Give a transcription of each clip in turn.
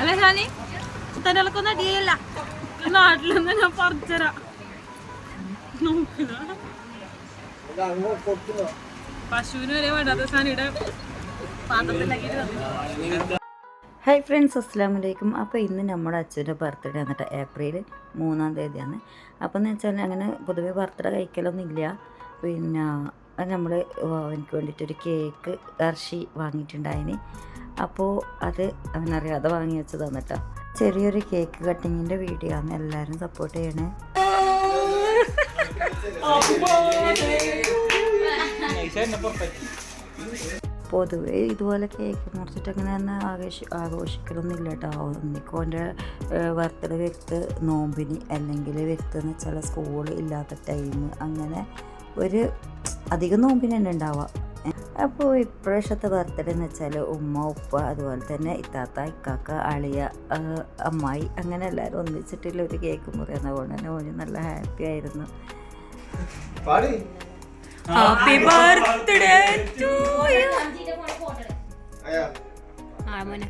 അല്ല ഷാനി തന്നലക്കൊന്നും അടിയല്ല നാട്ടിലൊന്നും ഞാൻ പറിച്ചരാ. പശുവിന് വരെ വേണ്ടാത്ത ഷാനിയുടെ പാത്രത്തിലാക്കിയിട്ട് തന്നു ഹായ് ഫ്രണ്ട്സ് അസ്സാം വലൈക്കും അപ്പോൾ ഇന്ന് നമ്മുടെ അച്ഛന്റെ ബർത്ത്ഡേ വന്നിട്ട് ഏപ്രിൽ മൂന്നാം തീയതിയാണ്. അപ്പോൾ എന്ന് വെച്ചാൽ അങ്ങനെ പൊതുവേ ബർത്ത്ഡേ കഴിക്കലൊന്നും ഇല്ല. പിന്നെ നമ്മൾ എനിക്ക് വേണ്ടിയിട്ടൊരു കേക്ക് കർഷി വാങ്ങിയിട്ടുണ്ടായിന്. അപ്പോൾ അത് അവനറിയാതെ വാങ്ങി വെച്ച് തന്നിട്ടാ ചെറിയൊരു കേക്ക് കട്ടിങ്ങിന്റെ വീഡിയോ ആണ് എല്ലാവരും സപ്പോർട്ട് ചെയ്യണേ. പൊതുവെ ഇതുപോലെ കേക്ക് മുറിച്ചിട്ട് അങ്ങനെ തന്നെ ആഘോഷി ആഘോഷിക്കലൊന്നും ഇല്ല കേട്ടോ ഒന്നിക്കോന്റെ ബർത്ത്ഡേ വ്യക്ത് നോമ്പിന് അല്ലെങ്കിൽ വ്യക്തി എന്ന് വെച്ചാൽ സ്കൂൾ ഇല്ലാത്ത ടൈം അങ്ങനെ ഒരു അധികം നോമ്പിന് തന്നെ ഉണ്ടാവുക അപ്പോൾ ഇപ്പോഴത്തെ ബർത്ത്ഡേ എന്ന് വെച്ചാൽ ഉമ്മ ഉപ്പ അതുപോലെ തന്നെ ഇത്താത്ത ഇക്കാക്ക അളിയ അമ്മായി അങ്ങനെ എല്ലാവരും ഒന്നിച്ചിട്ടുള്ള ഒരു കേക്ക് മുറിയുന്ന പോലെ തന്നെ ഓന് നല്ല ഹാപ്പി ആയിരുന്നു. പാടി. ഹാപ്പി ബർത്ത്ഡേ ടു യു അയ്യാ ആ മോനെ.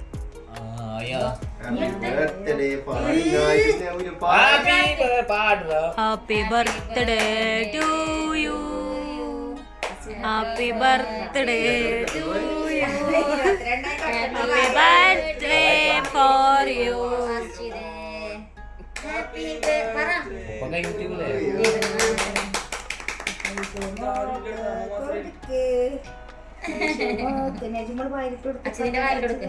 ബർത്ത്ഡേ പാടി ഞാൻ ഒരു പാടി happy birthday to you happy birthday to you happy birthday for you അച്ഛന്റെ വായിലെടുക്ക്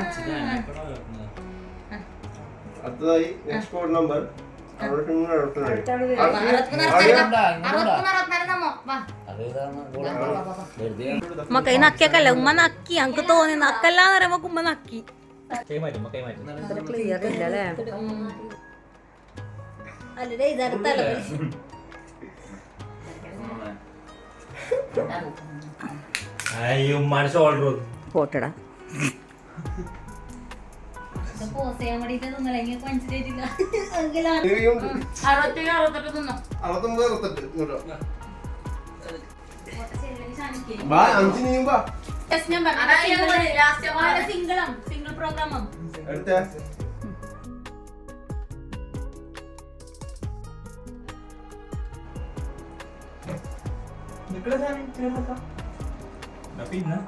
അച്ഛന്റെ അടുത്തതായി നെക്സ്റ്റ് കോഡ് നമ്പർ മക്ക ഈ നക്കിയൊക്കല്ല ഉമ്മ നക്കി. ഞങ്ങക്ക് തോന്നി നക്കല്ലാന്ന് പറയുമ്പോ ഉമ്മ നക്കി. ക്ലിയർ ഇല്ല അല്ലേ ഷോൾഡർ പോട്ടടാ. അറുപത്തൊമ്പത് അറുപത്തെട്ട്. ഇങ്ങോട്ടോ ബാ അഞ്ച് നീയും ബാ സിംഗിൾ പ്രോഗ്രാമം അടുത്ത പിന്നെ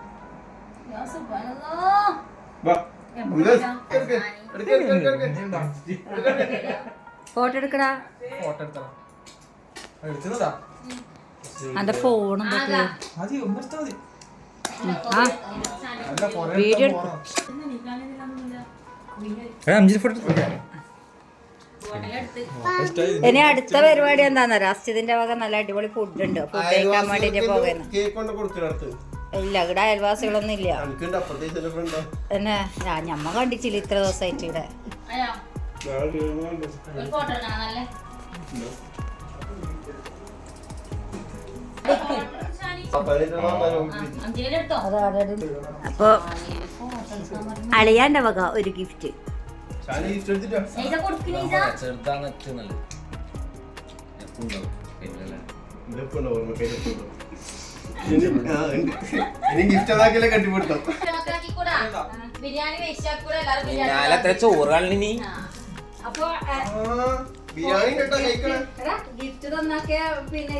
ബാ ഇത് എടുക്ക്. എടുക്ക്, എടുക്ക്, വാ. എടുക്ക്. ഫോട്ടോ എടുക്കടാ. ഫോട്ടോ എടുത്തടാ എന്റെ ഫോണും വീഡിയോ ഇനി അടുത്ത പരിപാടി എന്താന്ന് രാഷ്ട്രീയത്തിന്റെ വക നല്ല അടിപൊളി ഫുഡ് ഉണ്ട്. ഫുഡ് കഴിക്കാൻ വേണ്ടിട്ട് പോകുന്നു കേക്ക് കൊണ്ട് കൊടുത്തിടത്ത് ഇല്ല ഇവിടെ അയൽവാസികളൊന്നും ഇല്ല. എന്നെ പിന്നെ ഞമ്മ കണ്ടിച്ചില്ല ഇത്ര ദിവസമായിട്ട് ഇവിടെ. അപ്പൊ അളിയാന്റെ വക ഒരു ഗിഫ്റ്റ് നല്ലത്. അതാക്കിയല്ലേ കട്ടിപ്പിടുത്തോ ബിരിയാണി വെച്ചാൽ എല്ലാവരും ബിരിയാണി ഞാനത്ര ചോറ് കളഞ്ഞിനി അപ്പൊ ബിരിയാണി ഗിഫ്റ്റ് തന്നൊക്കെ പിന്നെ.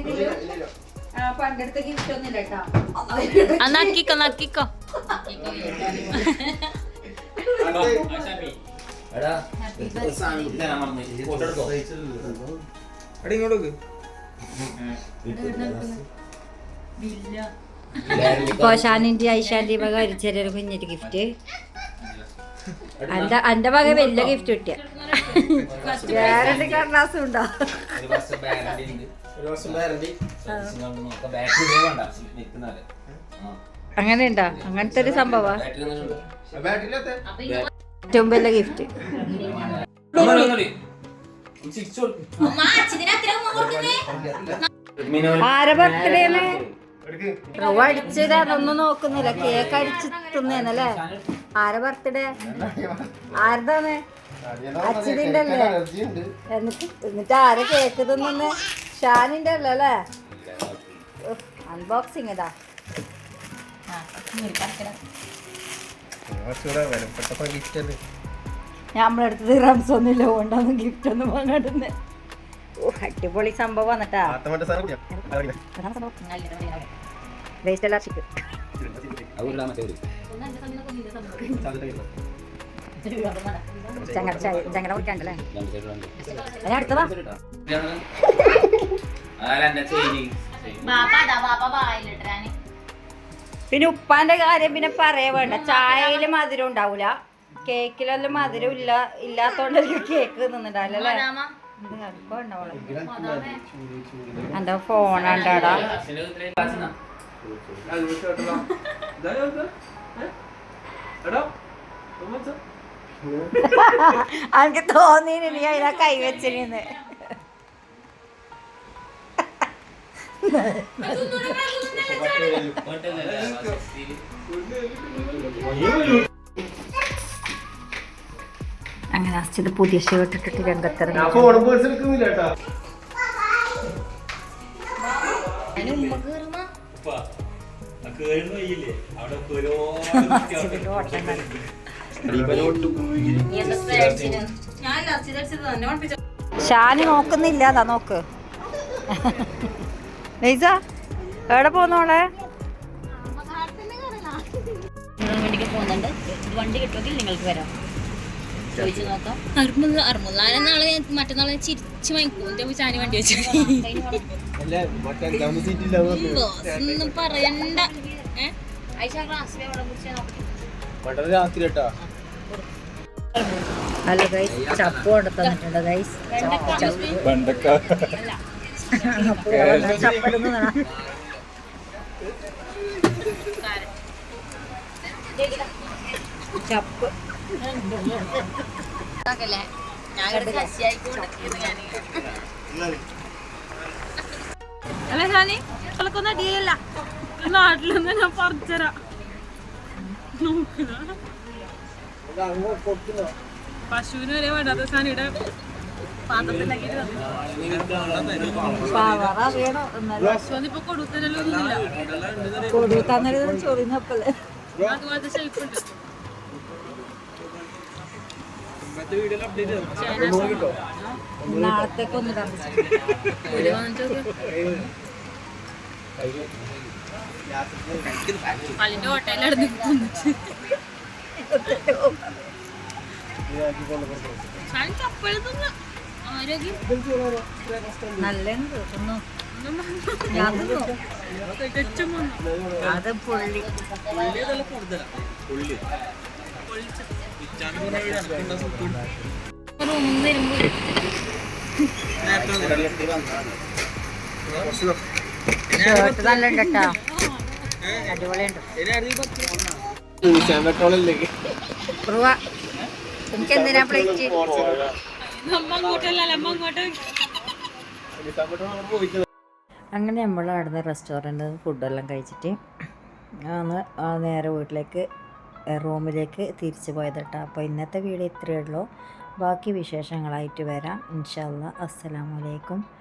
പണ്ടെടുത്ത ഗിഫ്റ്റ് ഒന്നും ഇല്ലട്ടോ നക്കിക്കോ നക്കിക്കോ. ഇങ്ങോട്ട് കോശാനിന്റെ ഐശാന്റെ വക ഒരു ചെറിയൊരു കുഞ്ഞൊരു ഗിഫ്റ്റ് എന്റെ വക വലിയ ഗിഫ്റ്റ് കിട്ടിയ. ഗ്യാരണ്ടി കടലാസും ഉണ്ടോ? ഒരു വർഷം ബാലൻസ് ഉണ്ട്. ഒരു വർഷം വാറണ്ടി നോക്കാം ബാറ്ററി വേണ്ട. നിൽക്കുന്നാൽ. അങ്ങനെ ഉണ്ടോ അങ്ങനത്തെ ഒരു സംഭവ. ഏറ്റവും വലിയ ഗിഫ്റ്റ് ആരെ ബർത്ത്ഡേ അടിച്ചത് അതൊന്നും നോക്കുന്നില്ല. കേക്ക് അടിച്ച് തിന്നേന്നല്ലേ? ആരെ ബർത്ത്ഡേ ആരതാണ് അച്ഛതിന്റെ അല്ലേ എന്നിട്ട് എന്നിട്ട് ആരെ കേക്ക് തിന്നുന്നെ? ഷാനിന്റെ അല്ലേ അല്ലേ? അൺബോക്സിങ് ഇതാ. കുറച്ചുകൂടെ വിലപ്പെട്ട ഗിഫ്റ്റ് അല്ലേ? നമ്മളെ അടുത്തത് റംസ് ഒന്നുമില്ല. കൊണ്ടാന്ന് ഗിഫ്റ്റ് ഒന്നും വാങ്ങാണ്ടുന്നത് ഓ അടിപൊളി സംഭവം വന്നിട്ടാ. വേസ്റ്റ് എല്ലാം ഷിക്ക് കുടിക്കാണ്ടല്ലേ? അടുത്തതാ പിന്നെ ഉപ്പാന്റെ കാര്യം പിന്നെ പറയാ വേണ്ട. ചായയിൽ മധുരം ഉണ്ടാവൂല. കേക്കിലൊന്നും മധുരം ഇല്ല ഇല്ലാത്തോണ്ട് കേക്ക് തിന്നിട്ടാലല്ലേ എന്റെ ഫോണാണ്ടാടാ എനിക്ക് തോന്നിന് നീ അതിനെ കൈവച്ചിരുന്ന് അങ്ങനെ ഇത് പുതിയ ഷർട്ട് ഇട്ടിട്ട് രംഗത്തിറങ്ങി. ഷാനി നോക്കുന്നില്ല അതാ നോക്ക്. നെയ്സ എവിടെ പോന്നോളെ വണ്ടി കിട്ടുമെങ്കിൽ നിങ്ങൾക്ക് വരാം. ചോദിച്ചു നോക്കാം അറുമുല്ല അറുമുല്ല നാളെ മറ്റന്നാളെ ചിരിച്ചു വാങ്ങിക്കും? ചാനി വണ്ടി വെച്ചു. അല്ല മറ്റേ അഞ്ചാമത് സീറ്റ് ഇല്ല ഒന്നും പറയണ്ട. ഹലോ ഗൈസ് ചപ്പ് കൊണ്ട് തന്നിട്ടുണ്ട് ഗൈസ് ചപ്പലൊന്നും ചപ്പ്. അല്ല ഷാനി? കളക്കൊന്നും അടിയല്ല നാട്ടിലൊന്നും ഞാൻ പറിച്ചരാ. നോക്കുക പശുവിന് വരെ വേണ്ടാത്ത സാനിയുടെ പാത്രത്തിലാക്കിട്ട് പവറ വേണോ പശു അതിപ്പോ കൊടുത്തല്ലോ ഒന്നുമില്ല കൊടുത്താന്നേരം ചൊറിഞ്ഞപ്പല്ലേ അതുപോലത്തെ ഷേപ്പ് ഉണ്ട് നാളത്തേക്കൊന്നും അപ്ഡേറ്റ് കിട്ടോ? നല്ല തോന്നുന്നു അത് പുള്ളി. പുള്ളി അങ്ങനെ നമ്മൾ അവിടുന്ന് റെസ്റ്റോറന്റിൽ ഫുഡെല്ലാം കഴിച്ചിട്ട് ആ നേരെ വീട്ടിലേക്ക് റൂമിലേക്ക് തിരിച്ചു പോയത് കേട്ടോ അപ്പോൾ ഇന്നത്തെ വീഡിയോ ഇത്രയേ ഉള്ളൂ. ബാക്കി വിശേഷങ്ങളായിട്ട് വരാം. ഇൻഷാല്ല അസ്സലാമലൈക്കും